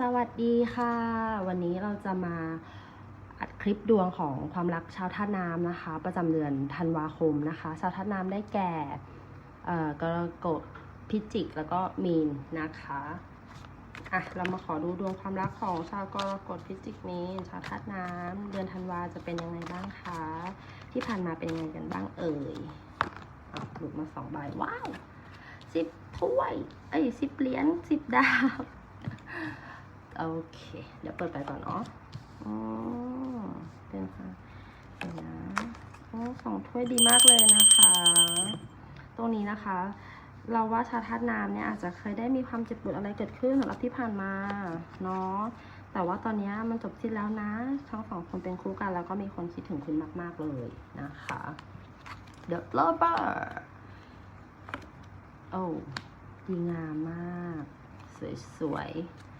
สวัสดีค่ะ วันนี้เราจะมาอัดคลิปดวงของความรักชาวท่าน้ำนะคะ ประจำเดือนธันวาคมนะคะ ชาวท่าน้ำได้แก่กรกฎพิจิกแล้วก็มีนนะคะอะเรามาขอดูดวงความรักของชาวกรกฎพิจิกมีนชาวท่าน้ำเดือนธันวาจะเป็นยังไงบ้างคะที่ผ่านมาเป็นยังไงกันบ้างเอ่ยอะหลุดมาสองใบว้าวสิบถ้วยเอ้ยสิบเหรียญสิบดาว โอเค เดี๋ยวเปิดไปก่อนเนาะอ๋อเป็นค่ะเดี๋ยวนะโอ้สองถ้วยดีมากเลยนะคะ ตรงนี้นะคะ เราว่าชาธาตุน้ำเนี่ยอาจจะเคยได้มีความเจ็บปวดอะไรเกิดขึ้นสำหรับที่ผ่านมาเนาะแต่ว่าตอนนี้มันจบสิ้นแล้วนะทั้งสองคนเป็นคู่กันแล้วก็มีคนคิดถึงคุณมาก ๆ เลยนะคะ The Lover โอ้ดีงามมาก สวยๆ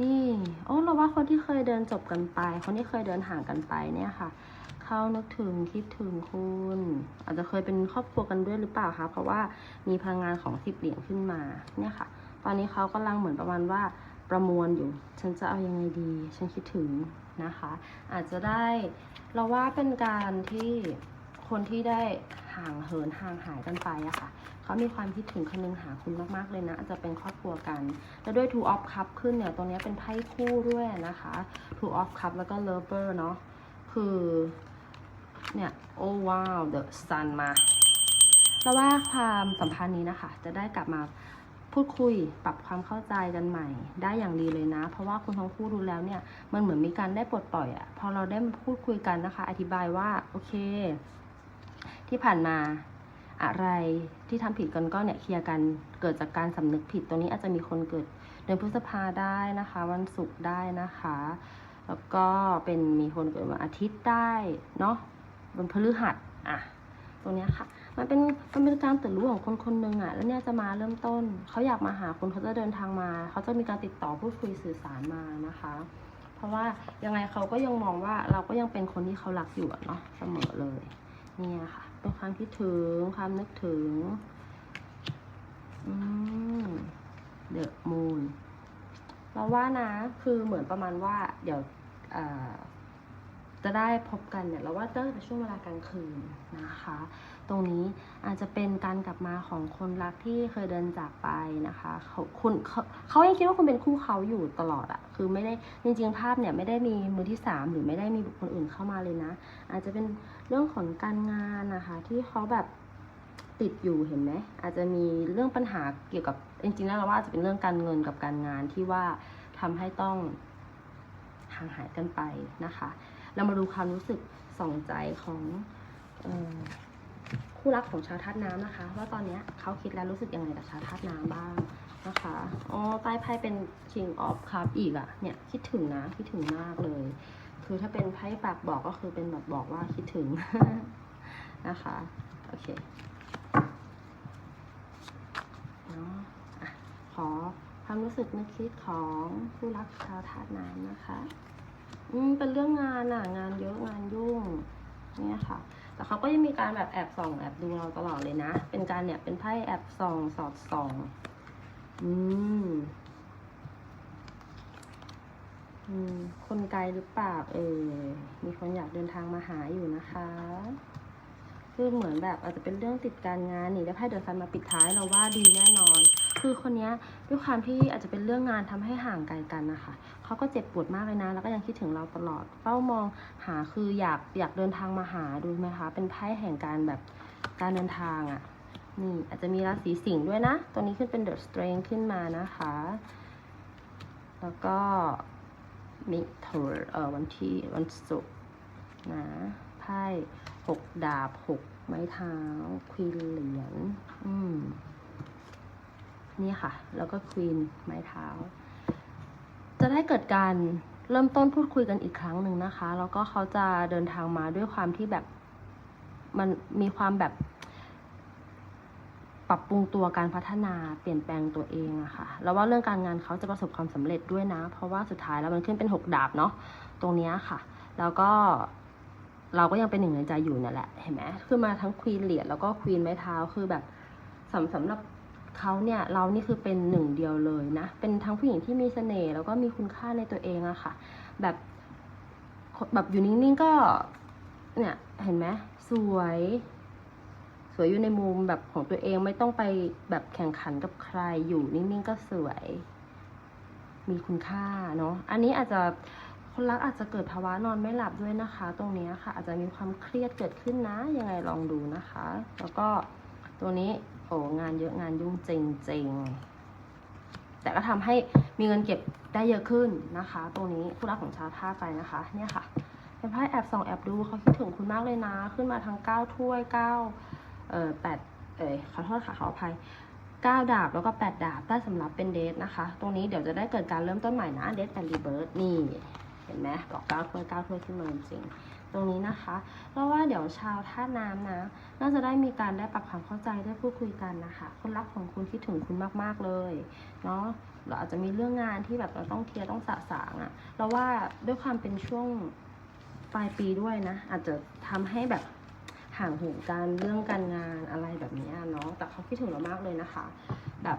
นี่ โอ้เราว่าคนที่เคยเดินจบกันไป คนที่เคยเดินห่างกันไปเนี่ยค่ะ เขานึกถึงคิดถึงคุณ อาจจะเคยเป็นครอบครัวกันด้วยหรือเปล่าคะเพราะว่ามีพลังงานของสิบเหรียญขึ้นมาเนี่ยค่ะ ตอนนี้เขากำลังเหมือนประมาณว่าประมวลอยู่ ฉันจะเอายังไงดี ฉันคิดถึงนะคะ อาจจะได้เราว่าเป็นการที่ คนที่ได้ห่างเหินห่างหายกันไปอะค่ะเขามีความคิดถึงคนนึงหาคุณมากๆเลยนะ อาจจะเป็นครอบครัวกัน แล้วด้วย two of cup ขึ้นเนี่ยตรงเนี้ยเป็นไพ่คู่ด้วยนะคะ two of cup แล้วก็ lover เนาะคือ เนี่ยโอ้ว้าว the sun มาแล้วว่าความสัมพันธ์นี้นะคะ จะได้กลับมาพูดคุยปรับความเข้าใจกันใหม่ ได้อย่างดีเลยนะ เพราะว่าคุณทั้งคู่ดูแล้วเนี่ยมันเหมือนมีการได้ปลดปล่อยอะพอเราได้มาพูดคุยกันนะคะ อธิบายว่าโอเค ที่ผ่านมาอะไรที่ทำผิดกันก็เนี่ยเคลียร์กันเกิดจากการสำนึกผิดตรงนี้อาจจะมีคนเกิดเดือนพฤษภาได้นะคะ วันศุกร์ได้นะคะ แล้วก็เป็นมีคนเกิดวันอาทิตย์ได้เนาะวันพฤหัสอะตรงเนี้ยค่ะ มันเป็นมันเป็นการตื่นรู้ของคนคนหนึ่งอะแล้วเนี่ยจะมาเริ่มต้นเขาอยากมาหาคุณเขาจะเดินทางมาเขาจะมีการติดต่อพูดคุยสื่อสารมานะคะ เพราะว่ายังไงเขาก็ยังมองว่าเราก็ยังเป็นคนที่เขารักอยู่เนาะเสมอเลย เนี่ยค่ะ เป็นความคิดถึงความนึกถึง อืมเดอะมูนเราว่านะ คือเหมือนประมาณว่า เดี๋ยว จะได้พบกันเนี่ยเราว่าจะเป็นช่วงเวลากลางคืนนะคะ ตรงนี้อาจจะเป็นการกลับมาของคนรักที่เคยเดินจากไปนะคะเขาคุณเขาเขายังคิดว่าคุณเป็นคู่เขาอยู่ตลอดอะคือไม่ได้จริงๆภาพเนี่ยไม่ได้มีมือที่สามหรือไม่ได้มีบุคคลอื่นเข้ามาเลยนะ อาจจะเป็นเรื่องของการงานนะคะ ที่เขาแบบติดอยู่เห็นไหมอาจจะมีเรื่องปัญหาเกี่ยวกับจริงๆแล้วเราว่าจจะเป็นเรื่องการเงินกับการงานที่ว่าทำให้ต้องห่างหายกันไปนะคะ เรามาดูความรู้สึกสองใจของออคู่รักของชาวธาตุน้ำนะคะ ว่าตอนเนี้ยเขาคิดแล้วรู้สึกยังไงกับชาวธาตุน้ำบ้างนะคะอ๋อใต้ไพ่เป็น King of Cup อีกอะเนี่ยคิดถึงนะคิดถึงมากเลย คือถ้าเป็นไพ่ปากบอกก็คือเป็นแบบบอกว่าคิดถึงนะคะโอเคขอความรู้สึกนึกคิดของผู้รักชาวธาตุน้ำนะคะ อืมเป็นเรื่องงานอะงานเยอะงานยุ่งเนี่ยค่ะ แต่เขาก็ยังมีการแบบแอบส่องแอบดูเราตลอดเลยนะ เป็นการเนี่ยเป็นไพ่แอบส่องสอดส่อง อืม อืม คนไกลหรือเปล่า เออ มีคนอยากเดินทางมาหาอยู่นะคะ คือเหมือนแบบอาจจะเป็นเรื่องติดการงานนี่ได้วไพ่เดอะซันมาปิดท้ายเราว่าดีแน่นอน คือคนนี้ด้วยความที่อาจจะเป็นเรื่องงานทำให้ห่างไกลกันนะคะเขาก็เจ็บปวดมากเลยนะ แล้วก็ยังคิดถึงเราตลอดเฝ้ามองหาคืออยากอยากเดินทางมาหาดูไหมคะ เป็นไพ่แห่งการแบบการเดินทางอะ่ะนี่อาจจะมีราศีสิงห์ด้วยนะ ตัวนี้ขึ้นเป็นเดอะสเตรนขึ้นมานะคะ แล้วก็มิถุนเอ่อวันที่วันศุกร์นะไพ่หกดาบหกไม้เท้าควีนเหรียญอืม นี่ค่ะ แล้วก็ควีนไม้เท้า จะได้เกิดการเริ่มต้นพูดคุยกันอีกครั้งหนึ่งนะคะ แล้วก็เขาจะเดินทางมาด้วยความที่แบบมันมีความแบบ ปรับปรุงตัวการพัฒนาเปลี่ยนแปลงตัวเองอะค่ะ แล้วว่าเรื่องการงานเขาจะประสบความสำเร็จด้วยนะ เพราะว่าสุดท้ายแล้วมันขึ้นเป็นหกดาบเนาะตรงนี้ค่ะ แล้วก็เราก็ยังเป็นหนึ่งในใจอยู่เนี่ยแหละ เห็นไหมขึ้นมาทั้งควีนเหรียญแล้วก็ควีนไม้เท้าคือแบบสำสำหรับ เขาเนี่ยเรานี่คือเป็นหนึ่งเดียวเลยนะ เป็นทั้งผู้หญิงที่มีเสน่ห์แล้วก็มีคุณค่าในตัวเองอะค่ะ แบบแบบอยู่นิ่งๆก็เนี่ยเห็นไหมสวย สวยอยู่ในมุมแบบของตัวเองไม่ต้องไปแบบแข่งขันกับใครอยู่นิ่งๆก็สวย มีคุณค่าเนาะอันนี้อาจจะคนรักอาจจะเกิดภาวะนอนไม่หลับด้วยนะคะ ตรงนี้ค่ะ อาจจะมีความเครียดเกิดขึ้นนะยังไงลองดูนะคะ แล้วก็ตัวนี้ โอ้งานเยอะงานยุ่งจริงๆ แต่ก็ทำให้มีเงินเก็บได้เยอะขึ้นนะคะ ตรงนี้ผู้รักของชาวท่าไปนะคะ เนี่ยค่ะ เป็นไพ่แอบส่องแอบดูเขาคิดถึงคุณมากเลยนะ ขึ้นมาทั้งเก้าถ้วยเก้าเอ่อแปดเอ่ยขอโทษค่ะขออภัยเก้าดาบแล้วก็แปดดาบได้สำหรับเป็นเดทนะคะ ตรงนี้เดี๋ยวจะได้เกิดการเริ่มต้นใหม่นะเดทแอนด์รีเบิร์นี่ เห็นไหมบอกเก้าถ้วยเก้าถ้วยขึ้นมาจริง ตรงนี้นะคะ เพราะว่าเดี๋ยวชาวท่าน้ำนะ น่าจะได้มีการได้ปรับความเข้าใจได้พูดคุยกันนะคะ คนรักของคุณคิดถึงคุณมากๆเลยเนาะเราอาจจะมีเรื่องงานที่แบบเราต้องเคลียร์ต้องสะสางอะเราว่าด้วยความเป็นช่วงปลายปีด้วยนะ อาจจะทำให้แบบห่างหินการเรื่องการงานอะไรแบบนี้เนาะแต่เขาคิดถึงเรามากเลยนะคะ แบบ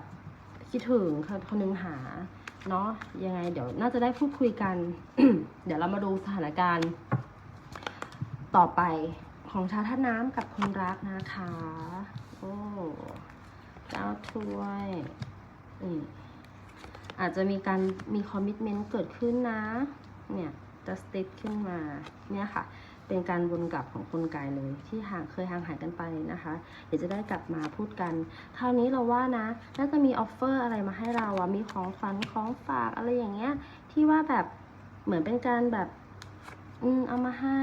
คิดถึงเขาเขานึงหาเนาะยังไงเดี๋ยวน่าจะได้พูดคุยกัน เดี๋ยวเรามาดูสถานการณ์ ต่อไปของชาวท่าน้ำกับคนรักนะคะ โอ้เจ้าถ้วยอืมอาจจะมีการมีคอมมิชเมนต์เกิดขึ้นนะ เนี่ยจะสติ๊กขึ้นมา เนี่ยค่ะ เป็นการวนกลับของคนกายเลย ที่ห่างเคยห่างหายกันไปนะคะ เดี๋ยวจะได้กลับมาพูดกันคราวนี้เราว่านะ น่าจะมีออฟเฟอร์อะไรมาให้เราอะมีของขวัญของฝากอะไรอย่างเงี้ย ที่ว่าแบบเหมือนเป็นการแบบ อืมเอามาให้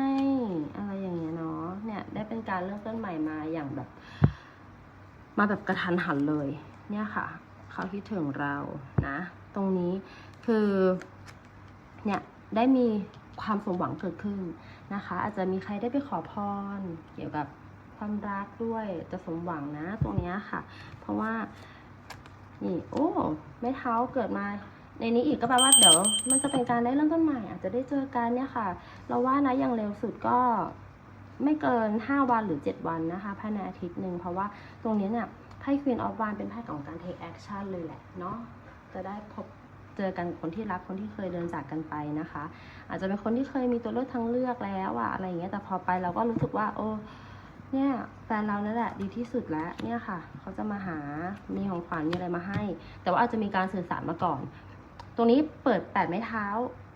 อะไรอย่างเงี้ยเนาะเนี่ยได้เป็นการเริ่มต้นใหม่มาอย่างแบบ มาแบบกระทันหันเลย เนี่ยค่ะเขาคิดถึงเรานะ ตรงนี้คือเนี่ยได้มีความสมหวังเกิดขึ้นนะคะ อาจจะมีใครได้ไปขอพร เกี่ยวกับความรักด้วยจะสมหวังนะ ตรงเนี้ยค่ะ เพราะว่านี่โอ้ไม้เท้าเกิดมา ในนี้อีกก็แปลว่าเดี๋ยวมันจะเป็นการได้เริ่มต้นใหม่ อาจจะได้เจอกันเนี่ยค่ะ เราว่านะอย่างเร็วสุดก็ไม่เกิน 5 วันหรือ 7 วันนะคะภายในอาทิตย์หนึ่งเพราะว่าตรงนี้เนี่ยไพ่ Queen of w a n เป็นไพ่ของการ take action เลยแหละเนาะจะได้พบเจอกันคนที่รักคนที่เคยเดินจากกันไปนะคะ อาจจะเป็นคนที่เคยมีตัวเลือกทั้งเลือกแล้วอะอะไรอย่างเงี้ยแต่พอไปเราก็รู้สึกว่า โอ้เนี่ยแฟนเรานั่นแหละดีที่สุดแล้วเนี่ยค่ะ เขาจะมาหามีของขวัญมีอะไรมาให้ แต่ว่าอาจจะมีการสื่อสารมาก่อน ตรงนี้เปิดแปดไม้เท้า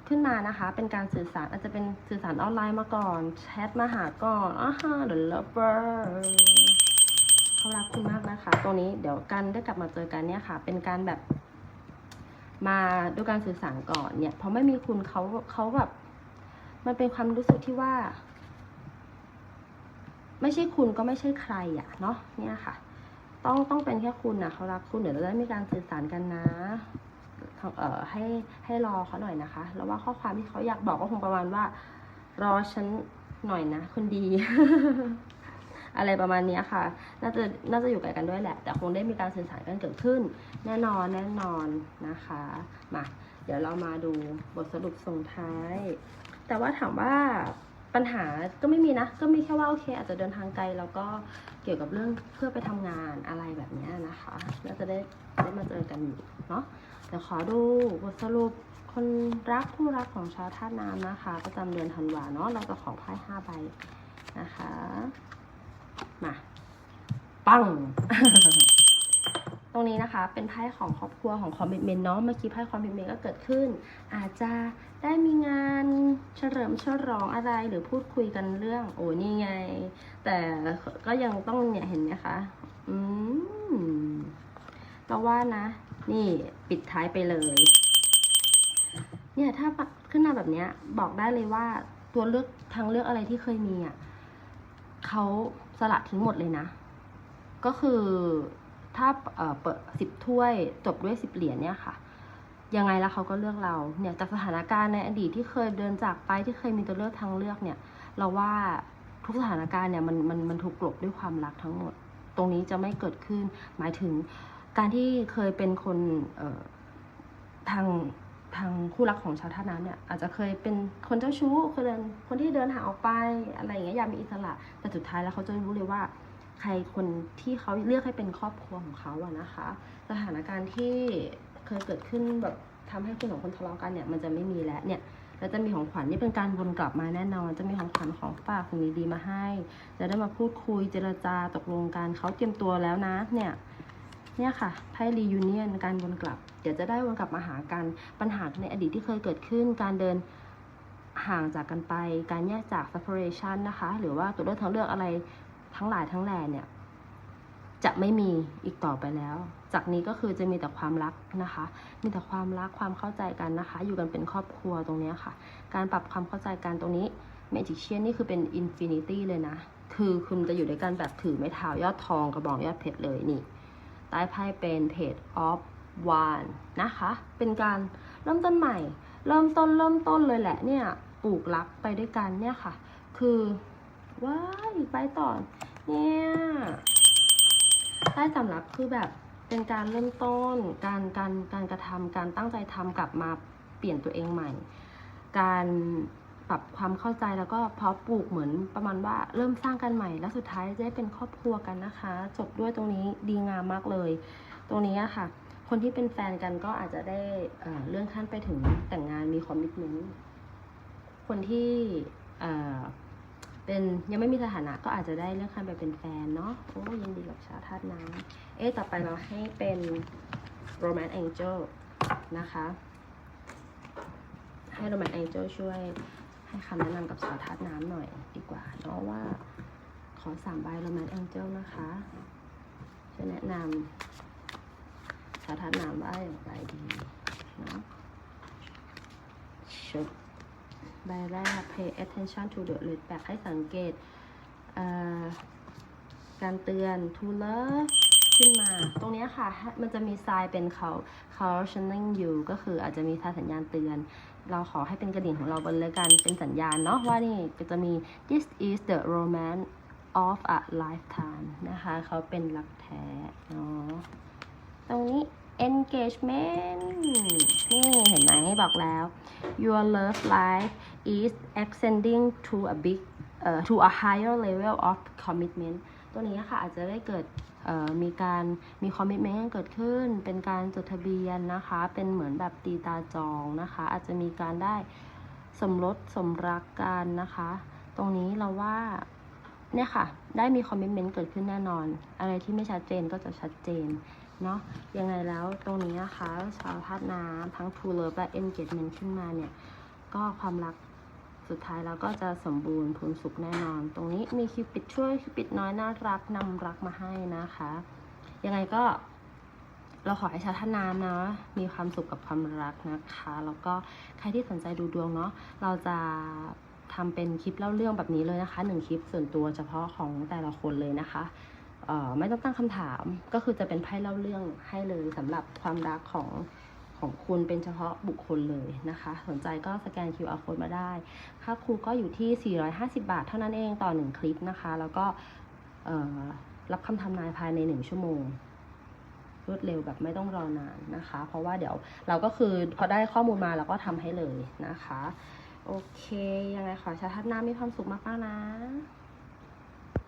ขึ้นมานะคะ เป็นการสื่อสารอาจจะเป็นสื่อสารออนไลน์มาก่อน แชทมาหาก่อนอ่าฮะ the lover เขารักคุณมากนะคะ ตรงนี้เดี๋ยวกันได้กลับมาเจอกันเนี่ยค่ะ เป็นการแบบมาด้วยการสื่อสารก่อนเนี่ยเพราะไม่มีคุณเขาเขาแบบ มันเป็นความรู้สึกที่ว่า ไม่ใช่คุณก็ไม่ใช่ใครอะเนาะเนี่ยค่ะ ต้องต้องเป็นแค่คุณนะเขารักคุณเดี๋ยวเราได้มีการสื่อสารกันนะ เอ่อให้ให้รอเขาหน่อยนะคะแล้วว่าข้อความที่เขาอยากบอกก็คงประมาณว่า รอฉันหน่อยนะคนดี อะไรประมาณนี้ค่ะ น่าจะน่าจะอยู่ไกลกันด้วยแหละ แต่คงได้มีการสื่อสารกันเกิดขึ้น แน่นอนแน่นอนนะคะมาเดี๋ยวเรามาดูบทสรุปส่งท้าย แต่ว่าถามว่า ปัญหาก็ไม่มีนะ ก็มีแค่ว่าโอเค อาจจะเดินทางไกลแล้วก็เกี่ยวกับเรื่องเพื่อไปทำงานอะไรแบบนี้นะคะน่าจะได้ได้มาเจอกันเนาะเดี๋ยวขอดูบทสรุปคนรักคู่รักของชาวธาตุน้ำนะคะ ประจำเดือนธันวาเนาะเราจะขอไพ่ห้าใบนะคะ มา ปัง ตรงนี้นะคะเป็นไพ่ของครอบครัวของคอมมิชเมนต์เนาะเมื่อกี้ไพ่คอมมิชเมนต์ก็เกิดขึ้น อาจจะได้มีงานเฉลิมฉลองอะไรหรือพูดคุยกันเรื่อง โอ้นี่ไง แต่ก็ยังต้องเนี่ยเห็นไหมคะอืมเราว่านะ นี่ปิดท้ายไปเลย เนี่ยถ้าขึ้นมาแบบเนี้ยบอกได้เลยว่าตัวเลือกทางเลือกอะไรที่เคยมีอะเขาสละทิ้งหมดเลยนะ ก็คือ ถ้าเปิดสิบถ้วยจบด้วยสิบเหรียญเนี่ยค่ะยังไงแล้วเขาก็เลือกเราเนี่ยจากสถานการณ์ในอดีตที่เคยเดินจากไปที่เคยมีตัวเลือกทางเลือกเนี่ย เราว่าทุกสถานการณ์เนี่ยมันมันมันถูกกลบด้วยความรักทั้งหมด ตรงนี้จะไม่เกิดขึ้น หมายถึงการที่เคยเป็นคนทางทางคู่รักของชาวท่าน้ำเนี่ยอาจจะเคยเป็นคนเจ้าชู้เคยเดินคนที่เดินหาออกไปอะไรอย่างเงี้ยอยากมีอิสระแต่สุดท้ายแล้วเขาจะรู้เลยว่า ใครคนที่เขาเลือกให้เป็นครอบครัวของเขาอะนะคะ สถานการณ์ที่เคยเกิดขึ้นแบบทำให้คุณสองคนทะเลาะกันเนี่ยมันจะไม่มีแล้วเนี่ยแล้วจะมีของขวัญนี่เป็นการวนกลับมาแน่นอน จะมีของขวัญของฝากสิ่งดีๆมาให้ จะได้มาพูดคุยเจรจาตกลงกันเขาเตรียมตัวแล้วนะเนี่ยเนี่ยค่ะไพ่รียูเนียนการวนกลับ เดี๋ยวจะได้วนกลับมาหากันปัญหาในอดีตที่เคยเกิดขึ้น การเดินห่างจากกันไป การแยกจาก separation นะคะ หรือว่าตัวเลือกทางเลือกอะไร ทั้งหลายทั้งแหล่เนี่ย จะไม่มีอีกต่อไปแล้ว จากนี้ก็คือจะมีแต่ความรักนะคะ มีแต่ความรักความเข้าใจกันนะคะ อยู่กันเป็นครอบครัวตรงนี้ค่ะ การปรับความเข้าใจกันตรงนี้เมจิเชียนนี่คือเป็นอินฟินิตี้เลยนะ คือคุณจะอยู่ด้วยกันแบบถือไม้เท้ายอดทองกระบอกยอดเพชรเลยนี่ ใต้ไพ่เป็นเพจ of one นะคะ เป็นการเริ่มต้นใหม่ เริ่มต้นเริ่มต้นเลยแหละเนี่ย ปลูกรักไปด้วยกันเนี่ยค่ะ คือ ว้ายไปต่อเนี่ยใต้สำรับคือแบบเป็นการเริ่มต้น การการการกระทำการตั้งใจทำกลับมาเปลี่ยนตัวเองใหม่ การปรับความเข้าใจแล้วก็เพาะปลูกเหมือนประมาณว่าเริ่มสร้างกันใหม่ แล้วสุดท้ายจะได้เป็นครอบครัวกันนะคะ จบด้วยตรงนี้ดีงามมากเลย ตรงนี้ค่ะ คนที่เป็นแฟนกันก็อาจจะได้เอ่อเลื่อนขั้นไปถึงแต่งงานมีคอมมิชเมนต์คนที่ เป็นยังไม่มีสถานะก็อาจจะได้เลื่อนขั้นไปเป็นแฟนเนาะโอ้ยินดีกับชาวธาตุน้ำเอ๊ะต่อไปเราให้เป็น Romance Angel นะคะ ให้ Romance Angel ช่วยให้คำแนะนำกับชาวธาตุน้ำหน่อยดีกว่าเนาะว่า ขอสามใบ Romance Angel นะคะ จะแนะนำชาวธาตุน้ำว่าอย่างไรดีเนาะชุด ใบแรก pay attention to the red back ให้สังเกตการเตือน to love ขึ้นมา ตรงนี้ค่ะ มันจะมีทรายเป็นเขา cautioning you ก็คืออาจจะมีทายสัญญาณเตือน เราขอให้เป็นกระดิ่งของเราบนเลยกัน เป็นสัญญาณเนาะว่านี่ก็จะมี this is the romance of a lifetime นะคะ เขาเป็นรักแท้เนาะตรงนี้ engagement นี่เห็นไหมบอกแล้ว your love life is ascending to a big เอ่อ to a higher level of commitment ตัวนี้ค่ะอาจจะได้เกิดเอ่อมีการมีคอมมิชเมนต์เกิดขึ้น เป็นการจดทะเบียนนะคะ เป็นเหมือนแบบตีตาจองนะคะ อาจจะมีการได้สมรสสมรักกันนะคะ ตรงนี้เราว่าเนี่ยค่ะ ได้มีคอมมิชเมนต์เกิดขึ้นแน่นอน อะไรที่ไม่ชัดเจนก็จะชัดเจน เนาะยังไงแล้วตรงนี้นะคะชาวธาตุน้ำทั้ง True Love และ Engagement ขึ้นมาเนี่ย ก็ความรักสุดท้ายแล้วก็จะสมบูรณ์พูนสุขแน่นอน ตรงนี้มีคิวปิดช่วยคิวปิดน้อยน่ารักนำรักมาให้นะคะ ยังไงก็เราขอให้ชาวท่าน้ำนะมีความสุขกับความรักนะคะ แล้วก็ใครที่สนใจดูดวงเนาะเราจะทำเป็นคลิปเล่าเรื่องแบบนี้เลยนะคะหนึ่งคลิปส่วนตัวเฉพาะของแต่ละคนเลยนะคะ ไม่ต้องตั้งคำถามก็คือจะเป็นไพ่เล่าเรื่องให้เลยสำหรับความรักของของคุณเป็นเฉพาะบุคคลเลยนะคะ สนใจก็สแกน QR code มาได้ ค่าครูก็อยู่ที่ 450 บาทเท่านั้นเองต่อ 1 คลิปนะคะ แล้วก็รับคำทำนายภายใน 1 ชั่วโมง รวดเร็วแบบไม่ต้องรอนานนะคะ เพราะว่าเดี๋ยวเราก็คือพอได้ข้อมูลมาเราก็ทำให้เลยนะคะ โอเค ยังไงขอชาทัดหน้ามีความสุขมากๆนะ